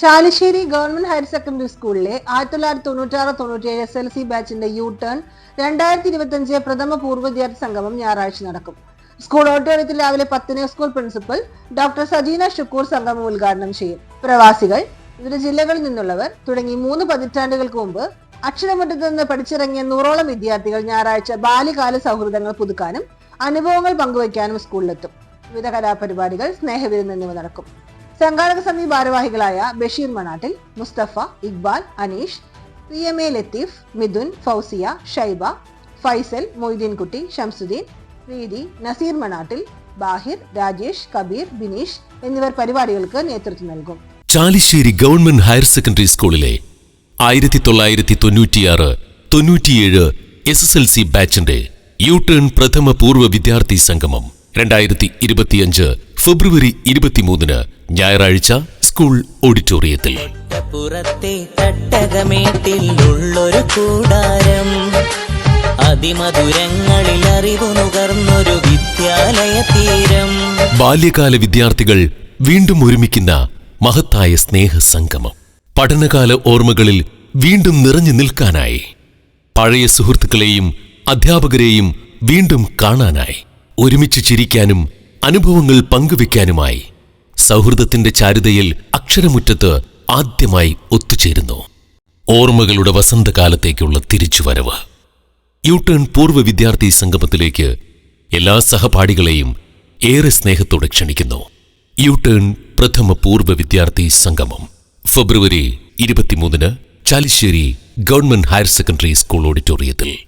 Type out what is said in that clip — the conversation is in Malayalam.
ചാലിശ്ശേരി ഗവൺമെന്റ് ഹയർ സെക്കൻഡറി സ്കൂളിലെ ആയിരത്തി തൊള്ളായിരത്തി തൊണ്ണൂറ്റാറ് തൊണ്ണൂറ്റേഴ് എസ് എൽ സി ബാച്ചിന്റെ യു ടേൺ രണ്ടായിരത്തി ഇരുപത്തിയഞ്ച് പ്രഥമ പൂർവ വിദ്യാർത്ഥി സംഗമം ഞായറാഴ്ച നടക്കും. സ്കൂൾ ഓഡിറ്റോറിയത്തിൽ രാവിലെ പത്തിന് school principal doctor Sajeena Shukkoor സംഗമം ഉദ്ഘാടനം ചെയ്യും. പ്രവാസികൾ വിവിധ ജില്ലകളിൽ നിന്നുള്ളവർ തുടങ്ങി മൂന്ന് പതിറ്റാണ്ടുകൾക്ക് മുമ്പ് അക്ഷരമുട്ടത്ത് നിന്ന് പഠിച്ചിറങ്ങിയ നൂറോളം വിദ്യാർത്ഥികൾ ഞായറാഴ്ച ബാല്യകാല സൗഹൃദങ്ങൾ പുതുക്കാനും അനുഭവങ്ങൾ പങ്കുവയ്ക്കാനും സ്കൂളിലെത്തും. വിവിധ കലാപരിപാടികൾ സ്നേഹവിരുന്ന് എന്നിവ നടക്കും. സംഘാടക സമിതി ഭാരവാഹികളായ Basheer Manattil Mustafa Iqbal Aneesh P M A Latheef Mithun Fousiya Shaiba Faisal Moideenkutty Shamsuddin Preethi Naseer Manattil Bahir Rajesh Kabeer Bineesh എന്നിവർ പരിപാടികൾക്ക് നേതൃത്വം നൽകും. ചാലിശ്ശേരി ഗവൺമെന്റ് ഹയർ സെക്കൻഡറി സ്കൂളിലെ ആയിരത്തി തൊള്ളായിരത്തി തൊണ്ണൂറ്റിയാറ് തൊണ്ണൂറ്റിയേഴ് എസ് എസ് എൽ സി ബാച്ചിന്റെ യു ടേൺ പ്രഥമ പൂർവ വിദ്യാർത്ഥി സംഗമം രണ്ടായിരത്തി ഇരുപത്തിയഞ്ച് ഫെബ്രുവരി ഇരുപത്തിമൂന്നിന് ഞായറാഴ്ച സ്കൂൾ ഓഡിറ്റോറിയത്തിൽ. പുറത്തെ തട്ടകമേട്ടിൽ ഉള്ളൊരു കൂടാരം. അതിമധുരങ്ങളിൽ അറിവു നുകർന്നൊരു വിദ്യാലയ തീരം. ബാല്യകാല വിദ്യാർത്ഥികൾ വീണ്ടും ഒരുമിക്കുന്ന മഹത്തായ സ്നേഹസംഗമം. പഠനകാല ഓർമ്മകളിൽ വീണ്ടും നിറഞ്ഞു നിൽക്കാനായി. പഴയ സുഹൃത്തുക്കളെയും അധ്യാപകരെയും വീണ്ടും കാണാനായി. ഒരുമിച്ച് ചിരിക്കാനും അനുഭവങ്ങൾ പങ്കുവെക്കാനുമായി സൗഹൃദത്തിന്റെ ചാരുതയിൽ അക്ഷരമുറ്റത്ത് ആദ്യമായി ഒത്തുചേരുന്നു. ഓർമ്മകളുടെ വസന്തകാലത്തേക്കുള്ള തിരിച്ചുവരവ്. യു ടേൺ പൂർവ വിദ്യാർത്ഥി സംഗമത്തിലേക്ക് എല്ലാ സഹപാഠികളെയും ഏറെ സ്നേഹത്തോടെ ക്ഷണിക്കുന്നു. യു ടേൺ പ്രഥമ പൂർവ വിദ്യാർത്ഥി സംഗമം ഫെബ്രുവരി ഇരുപത്തിമൂന്നിന് Chalissery government higher secondary school ഓഡിറ്റോറിയത്തിൽ.